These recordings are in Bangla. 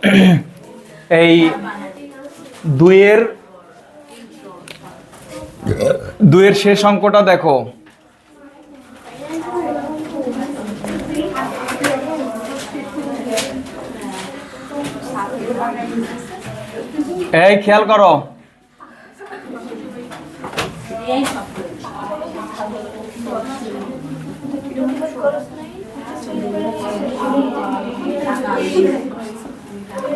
এই দুইয়ের দুইয়ের শেষ অঙ্কটা দেখো। এই খেয়াল করো।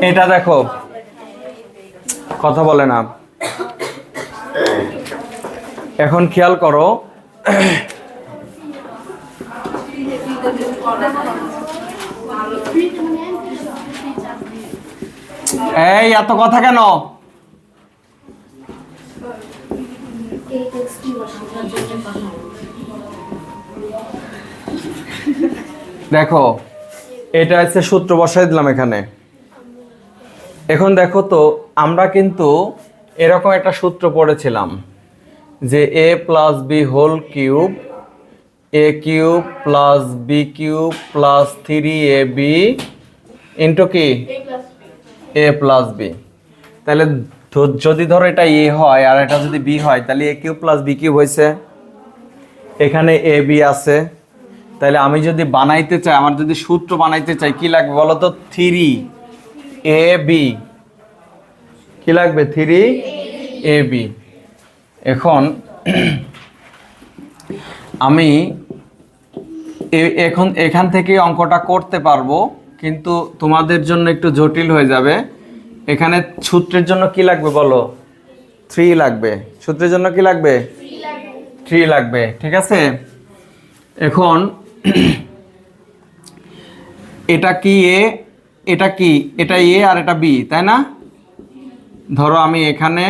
এটা দেখো। কথা বলে না। এখন খেয়াল করো। এই, এত কথা কেন? দেখো, এটা হচ্ছে সূত্র বসাই দিলাম এখানে। এখন দেখো তো, আমরা কিন্তু এরকম একটা সূত্র পড়েছিলাম যে A plus B whole cube A cube plus B cube plus three A B into কি? এ প্লাস বি তাহলে যদি ধরো এটা এ হয় আর এটা যদি বি হয়, তাহলে A cube plus B cube হয়েছে এখানে এ বি আছে। তাহলে আমি যদি বানাইতে চাই, আমার যদি সূত্র বানাইতে চাই, কি লাগবে বলো তো? থ্রি এ বি কি লাগবে? থ্রি এ বি এখন আমি এখন এখান থেকে অঙ্কটা করতে পারব, কিন্তু তোমাদের জন্য একটু জটিল হয়ে যাবে। এখানে সূত্রের জন্য কি লাগবে বলো? থ্রি লাগবে। সূত্রের জন্য কি লাগবে? থ্রি লাগবে। ঠিক আছে? এখন এটা কি এ এটা কি? এটা এ আর এটা বি, তাই না? ধরো আমি এখানে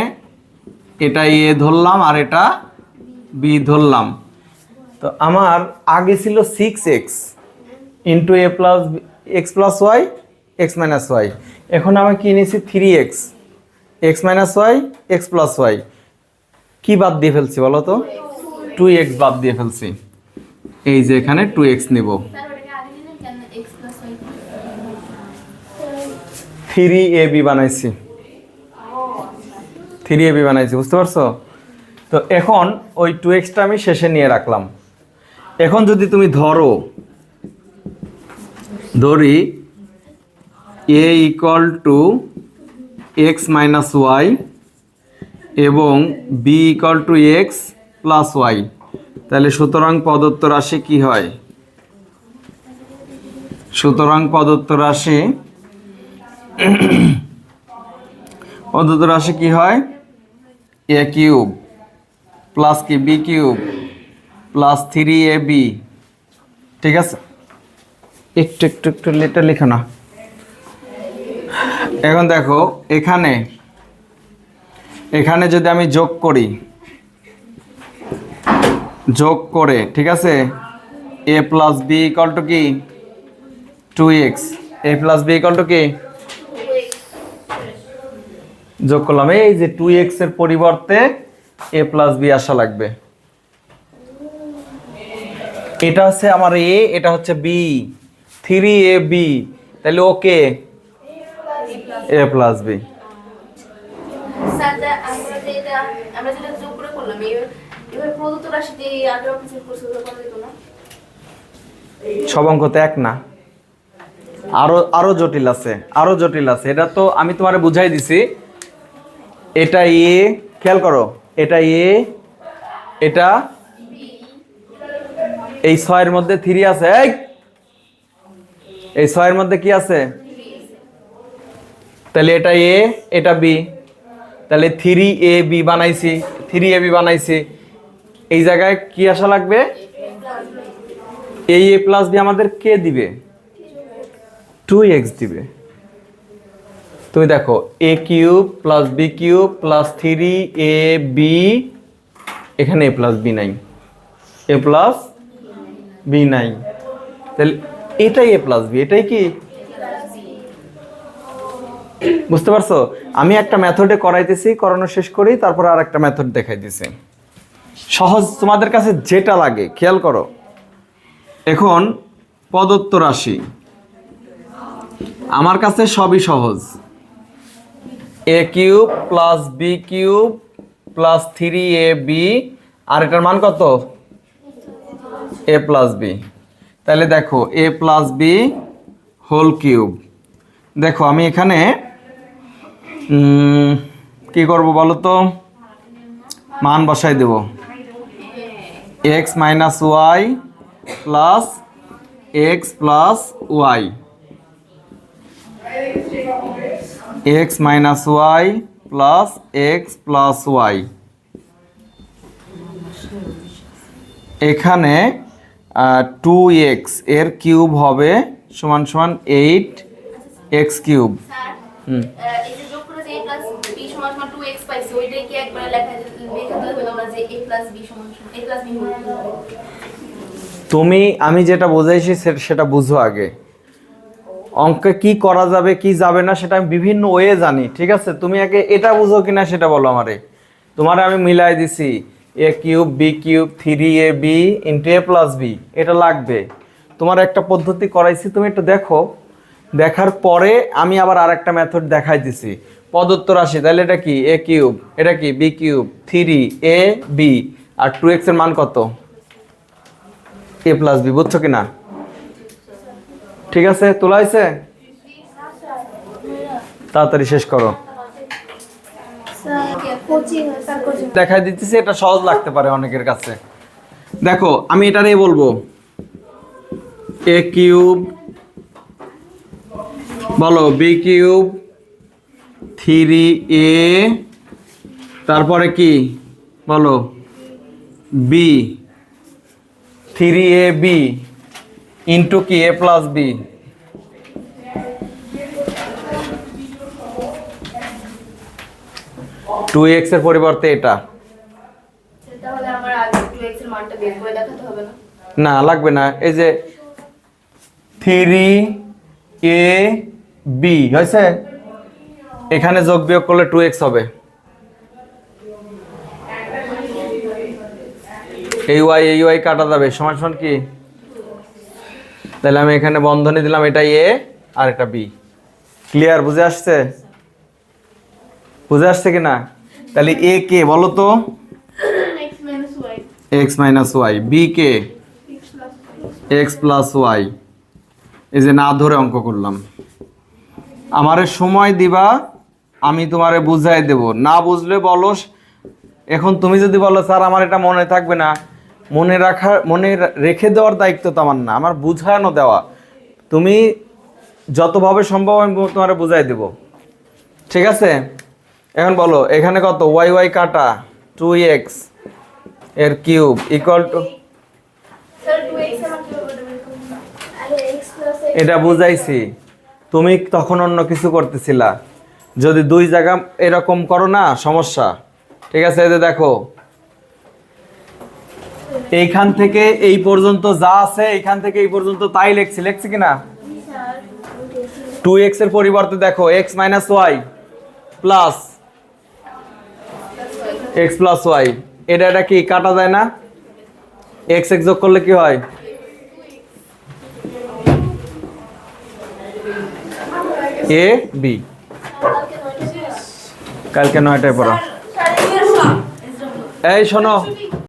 এটা এ ধরলাম আর এটা বি ধরলাম। তো আমার আগে ছিল six X into A plus X plus Y X minus Y এখন আমি কি নিয়েছি three X X minus Y X plus Y কী বাদ দিয়ে ফেলছি বলো তো? টু এক্স বাদ দিয়ে ফেলছি। এই যে এখানে টু এক্স নেব। থ্রি এ বি বানাইছি। থ্রি এ বি বানাইছি, বুঝতে পারছ? তো এখন ওই টু এক্সটা আমি শেষে নিয়ে রাখলাম। এখন যদি তুমি ধরো, ধরি A equal to X minus Y এবং B equal to X plus Y তাহলে সুতরাং প্রদত্ত রাশি কি হয়? সুতরাং প্রদত্ত রাশি প্রদত্ত রাশি কি হয়? এ কিউব প্লাস কি? B cube plus three A B ঠিক আছে? একটু একটু একটু লেটা লিখো না। এখন দেখো, এখানে এখানে যদি আমি যোগ করি, যোগ করে, ঠিক আছে? A plus B equal to কি? Two X A plus B equal to কি? যোগ করলাম। এই যে টু এক্সের পরিবর্তে এ প্লাস বি আসা লাগবে। এটা হচ্ছে আমার এ এটা হচ্ছে বি থ্রি এ বি তাহলে ওকে এ প্লাস বি সব অঙ্ক তো এক না। আরও আরও জটিল আছে আরও জটিল আছে। এটা তো আমি তোমারে বুঝাই দিছি। এটা এ, খেয়াল করো, এটা এ, এটা এই ছয়ের মধ্যে থ্রি আছে, এই! ছয়ের মধ্যে কি আছে? তাহলে এটা এ, এটা বি। তাহলে থ্রি এ বি বানাইছি থ্রি এ বি বানাইছি। এই জায়গায় কি আসা লাগবে? এই এ প্লাস বি আমাদের কে দিবে? টু এক্স দিবে। তুমি দেখো A cube plus B cube plus three A B এখানে এ প্লাস বি নাই। এ প্লাস বি নাই। তাহলে এটাই এ প্লাস বি এটাই কি? বুঝতে পারছ? আমি একটা মেথডে করাইতেছি, করানো শেষ করি, তারপর আর একটা মেথড দেখাই দিছি সহজ, তোমাদের কাছে যেটা লাগে, খেয়াল করো। এখন প্রদত্ত রাশি। আমার কাছে সবই সহজ। A cube plus B cube plus three A B আর এটার মান কত? এ প্লাস বি তাহলে দেখো A plus B whole cube দেখো, আমি এখানে কি করব বলো তো? মান বসাই দেব। X minus Y plus X plus Y X minus Y plus X plus Y. এখানে টু এক্সের কিউব হবে সমান সমান এইট এক্স কিউব। হুম। আহ, এই যে যোগ করে যে a প্লাস b সমান সমান 2x পাইছি ওইটাই কি একবার লেখা লেখা দিলে হলো না যে a প্লাস b সমান সমান a প্লাস b হোল তুমি আমি যেটা বোঝাইছি সে- সেটা বুঝো আগে। অঙ্কে কি করা যাবে, কি যাবে না, সেটা আমি বিভিন্ন ওয়ে জানি, ঠিক আছে? তুমি আগে এটা বুঝো কিনা সেটা বলো আমারে। তোমারে আমি মিলাই দিছি, A cube, B cube, three A, B into A plus B, এটা লাগবে। তোমার একটা পদ্ধতি করাইছি, তুমি একটু দেখো। দেখার পরে আমি আবার আর একটা মেথড দেখাই দিছি। পদত্ত রাশি তাহলে এটা কি? এ কিউব, এটা কি? B cube, three A, B, R two এক্সের মান কত? এ প্লাস বি, বুঝছ কি না ঠিক আছে? তোলা হয়েছে? তাড়াতাড়ি শেষ করো। দেখাই দিতেছি, এটা সহজ লাগতে পারে অনেকের কাছে। দেখো, আমি এটারই বলব। এ কিউব বলো বি কিউব থ্রি এ তারপরে কি? বলো B three A B into কি এ প্লাস বি? টু এক্সের পরিবর্তে এটা। তাহলে আমার আগে 2x এর মানটা বের করে দেখাতে হবে না? না লাগবে না। এই যে থ্রি এ বি হয়েছে? এখানে যোগ বিয়োগ করলে টু এক্স হবে। এই ওয়াই এই ওয়াই কাটা যাবে। সমান সমান কি? তাহলে আমি এখানে বন্ধনী দিলাম, এটা এ আর এটা বি। ক্লিয়ার বুঝে আসছে? বুঝে আসছে কি না তাহলে এ কে, বলো তো? এক্স মাইনাস ওয়াই বি কে? এক্স প্লাস ওয়াই এই যে না ধরে অঙ্ক করলাম। আমারে সময় দিবা, আমি তোমারে বুঝাই দেব। না বুঝলে বলো, এখন তুমি যদি বলো, স্যার, আমার এটা মনে থাকবে না। মনে রাখার মনে রেখে দেওয়ার দায়িত্ব তো আমার না আমার বুঝানো দেওয়া। তুমি যতভাবে সম্ভব আমি তোমার বুঝাই দেব। ঠিক আছে? এখন বলো এখানে কত? ওয়াই ওয়াই কাটা টু এক্সের cube equal to sir 2x এর কীভাবে বের করব আরে x plus x এটা বুঝাইছি। তুমি তখন অন্য কিছু করতেছিলা। যদি দুই জায়গা এরকম করো না সমস্যা। ঠিক আছে যে দেখো। এইখান থেকে এই পর্যন্ত যা আছে এইখান থেকে এই পর্যন্ত তাই লেখছি। লেখছি কিনা টু এক্সের পরিবর্তে দেখো X minus Y plus X plus Y এটা এটা কি কাটা যায় না? এক্স এক্স যোগ করলে কি হয়? এ বি কালকে নয়টায় পড়া। এই শোনো।